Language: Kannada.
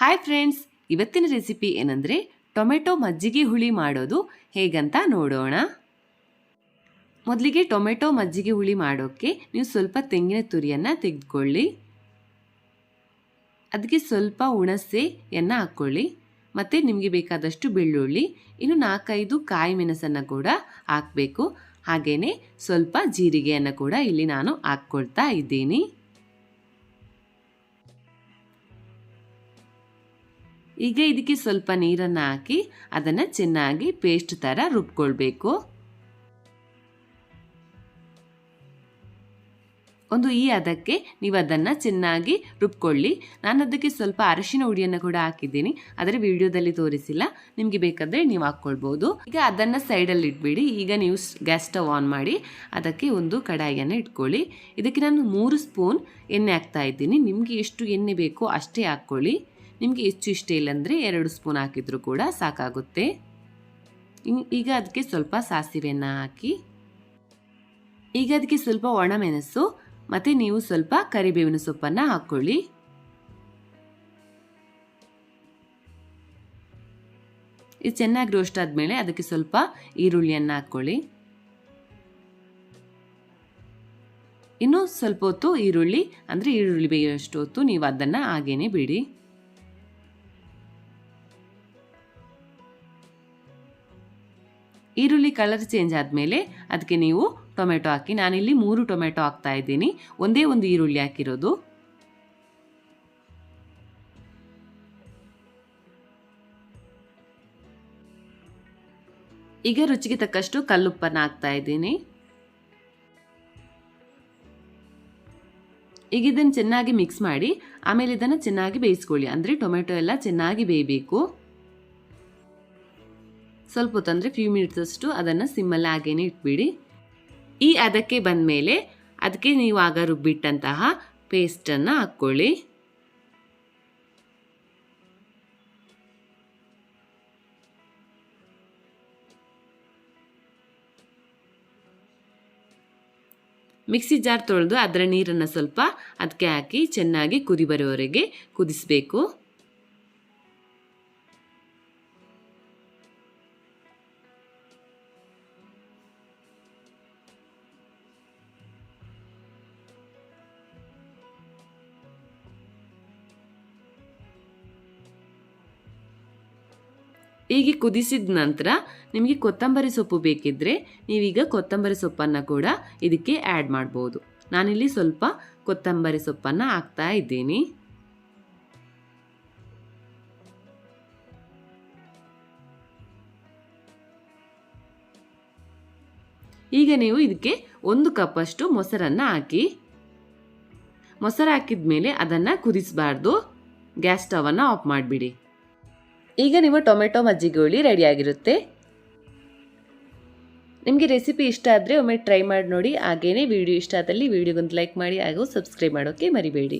ಹಾಯ್ ಫ್ರೆಂಡ್ಸ್ ಇವತ್ತಿನ ರೆಸಿಪಿ ಏನಂದರೆ ಟೊಮೆಟೊ ಮಜ್ಜಿಗೆ ಹುಳಿ ಮಾಡೋದು ಹೇಗಂತ ನೋಡೋಣ. ಮೊದಲಿಗೆ ಟೊಮೆಟೊ ಮಜ್ಜಿಗೆ ಹುಳಿ ಮಾಡೋಕ್ಕೆ ನೀವು ಸ್ವಲ್ಪ ತೆಂಗಿನ ತುರಿಯನ್ನು ತೆಗೆದುಕೊಳ್ಳಿ. ಅದಕ್ಕೆ ಸ್ವಲ್ಪ ಹುಣಸೆಯನ್ನು ಹಾಕ್ಕೊಳ್ಳಿ ಮತ್ತು ನಿಮಗೆ ಬೇಕಾದಷ್ಟು ಬೆಳ್ಳುಳ್ಳಿ, ಇನ್ನು ನಾಲ್ಕೈದು ಕಾಯಿ ಮೆಣಸನ್ನು ಕೂಡ ಹಾಕಬೇಕು. ಹಾಗೆಯೇ ಸ್ವಲ್ಪ ಜೀರಿಗೆಯನ್ನು ಕೂಡ ಇಲ್ಲಿ ನಾನು ಹಾಕ್ಕೊಳ್ತಾ ಇದ್ದೀನಿ. ಈಗ ಇದಕ್ಕೆ ಸ್ವಲ್ಪ ನೀರನ್ನು ಹಾಕಿ ಅದನ್ನು ಚೆನ್ನಾಗಿ ಪೇಸ್ಟ್ ಥರ ರುಬ್ಕೊಳ್ಬೇಕು. ಒಂದು ಈ ಅದಕ್ಕೆ ನೀವು ಅದನ್ನು ಚೆನ್ನಾಗಿ ರುಬ್ಕೊಳ್ಳಿ. ನಾನು ಅದಕ್ಕೆ ಸ್ವಲ್ಪ ಅರಶಿನ ಹುಡಿಯನ್ನು ಕೂಡ ಹಾಕಿದ್ದೀನಿ. ಆದರೆ ವಿಡಿಯೋದಲ್ಲಿ ತೋರಿಸಿಲ್ಲ. ನಿಮಗೆ ಬೇಕಾದರೆ ನೀವು ಹಾಕ್ಕೊಳ್ಬೋದು. ಈಗ ಅದನ್ನು ಸೈಡಲ್ಲಿ ಇಟ್ಬಿಡಿ. ಈಗ ನೀವು ಗ್ಯಾಸ್ ಸ್ಟವ್ ಆನ್ ಮಾಡಿ ಅದಕ್ಕೆ ಒಂದು ಕಡಾಯಿಯನ್ನು ಇಟ್ಕೊಳ್ಳಿ. ಇದಕ್ಕೆ ನಾನು ಮೂರು ಸ್ಪೂನ್ ಎಣ್ಣೆ ಹಾಕ್ತಾ ಇದ್ದೀನಿ. ನಿಮಗೆ ಎಷ್ಟು ಎಣ್ಣೆ ಬೇಕೋ ಅಷ್ಟೇ ಹಾಕ್ಕೊಳ್ಳಿ. ನಿಮಗೆ ಹೆಚ್ಚು ಇಷ್ಟ ಇಲ್ಲಂದರೆ ಎರಡು ಸ್ಪೂನ್ ಹಾಕಿದರೂ ಕೂಡ ಸಾಕಾಗುತ್ತೆ. ಈಗ ಅದಕ್ಕೆ ಸ್ವಲ್ಪ ಸಾಸಿವೆಯನ್ನು ಹಾಕಿ, ಈಗ ಅದಕ್ಕೆ ಸ್ವಲ್ಪ ಒಣಮೆಣಸು ಮತ್ತು ನೀವು ಸ್ವಲ್ಪ ಕರಿಬೇವಿನ ಸೊಪ್ಪನ್ನು ಹಾಕ್ಕೊಳ್ಳಿ ಇದು ಚೆನ್ನಾಗಿ ರೋಸ್ಟ್ ಆದಮೇಲೆ ಅದಕ್ಕೆ ಸ್ವಲ್ಪ ಈರುಳ್ಳಿಯನ್ನು ಹಾಕ್ಕೊಳ್ಳಿ ಇನ್ನು ಸ್ವಲ್ಪ ಹೊತ್ತು ಈರುಳ್ಳಿ, ಅಂದರೆ ಈರುಳ್ಳಿ ಬೇಯೋಷ್ಟು ಹೊತ್ತು ನೀವು ಅದನ್ನು ಹಾಗೇನೆ ಬಿಡಿ. ಈರುಳ್ಳಿ ಕಲರ್ ಚೇಂಜ್ ಆದಮೇಲೆ ಅದಕ್ಕೆ ನೀವು ಟೊಮೆಟೊ ಹಾಕಿ, ನಾನಿಲ್ಲಿ ಮೂರು ಟೊಮೆಟೊ ಹಾಕ್ತಾ ಇದ್ದೀನಿ. ಒಂದೇ ಒಂದು ಈರುಳ್ಳಿ ಹಾಕಿರೋದು. ಈಗ ರುಚಿಗೆ ತಕ್ಕಷ್ಟು ಕಲ್ಲುಪ್ಪನ್ನು ಹಾಕ್ತಾ ಇದ್ದೀನಿ. ಈಗ ಇದನ್ನು ಚೆನ್ನಾಗಿ ಮಿಕ್ಸ್ ಮಾಡಿ, ಆಮೇಲೆ ಇದನ್ನು ಚೆನ್ನಾಗಿ ಬೇಯಿಸ್ಕೊಳ್ಳಿ. ಅಂದರೆ ಟೊಮೆಟೊ ಎಲ್ಲ ಚೆನ್ನಾಗಿ ಬೇಯಬೇಕು. ಸ್ವಲ್ಪ ಹೊತ್ತಂದರೆ ಫ್ಯೂ ಮಿನಿಟ್ಸಷ್ಟು ಅದನ್ನು ಸಿಮ್ಮಲ್ಲಿ ಹಾಗೇನೆ ಇಟ್ಬಿಡಿ. ಈ ಅದಕ್ಕೆ ಬಂದ ಮೇಲೆ ಅದಕ್ಕೆ ನೀವು ಆಗ ರುಬ್ಬಿಟ್ಟಂತಹ ಪೇಸ್ಟನ್ನು ಹಾಕ್ಕೊಳ್ಳಿ. ಮಿಕ್ಸಿ ಜಾರ್ ತೊಳೆದು ಅದರ ನೀರನ್ನು ಸ್ವಲ್ಪ ಅದಕ್ಕೆ ಹಾಕಿ ಚೆನ್ನಾಗಿ ಕುದಿ ಬರೋವರೆಗೆ ಕುದಿಸಬೇಕು. ಹೀಗೆ ಕುದಿಸಿದ ನಂತರ ನಿಮಗೆ ಕೊತ್ತಂಬರಿ ಸೊಪ್ಪು ಬೇಕಿದ್ದರೆ ನೀವೀಗ ಕೊತ್ತಂಬರಿ ಸೊಪ್ಪನ್ನು ಕೂಡ ಇದಕ್ಕೆ ಆ್ಯಡ್ ಮಾಡ್ಬೋದು. ನಾನಿಲ್ಲಿ ಸ್ವಲ್ಪ ಕೊತ್ತಂಬರಿ ಸೊಪ್ಪನ್ನು ಹಾಕ್ತಾ ಇದ್ದೀನಿ. ಈಗ ನೀವು ಇದಕ್ಕೆ ಒಂದು ಕಪ್ಪಷ್ಟು ಮೊಸರನ್ನು ಹಾಕಿ, ಮೊಸರು ಹಾಕಿದ ಮೇಲೆ ಅದನ್ನು ಕುದಿಸಬಾರ್ದು. ಗ್ಯಾಸ್ ಸ್ಟವನ್ನು ಆಫ್ ಮಾಡಿಬಿಡಿ. ಈಗ ನಿಮ್ಮ ಟೊಮೆಟೊ ಮಜ್ಜಿಗೆ ಹುಳಿ ರೆಡಿಯಾಗಿರುತ್ತೆ. ನಿಮಗೆ ರೆಸಿಪಿ ಇಷ್ಟ ಆದರೆ ಒಮ್ಮೆ ಟ್ರೈ ಮಾಡಿ ನೋಡಿ. ಹಾಗೇನೇ ವಿಡಿಯೋ ಇಷ್ಟ ಆದಲ್ಲಿ ವಿಡಿಯೋಗೊಂದು ಲೈಕ್ ಮಾಡಿ ಹಾಗೂ ಸಬ್ಸ್ಕ್ರೈಬ್ ಮಾಡೋಕ್ಕೆ ಮರಿಬೇಡಿ.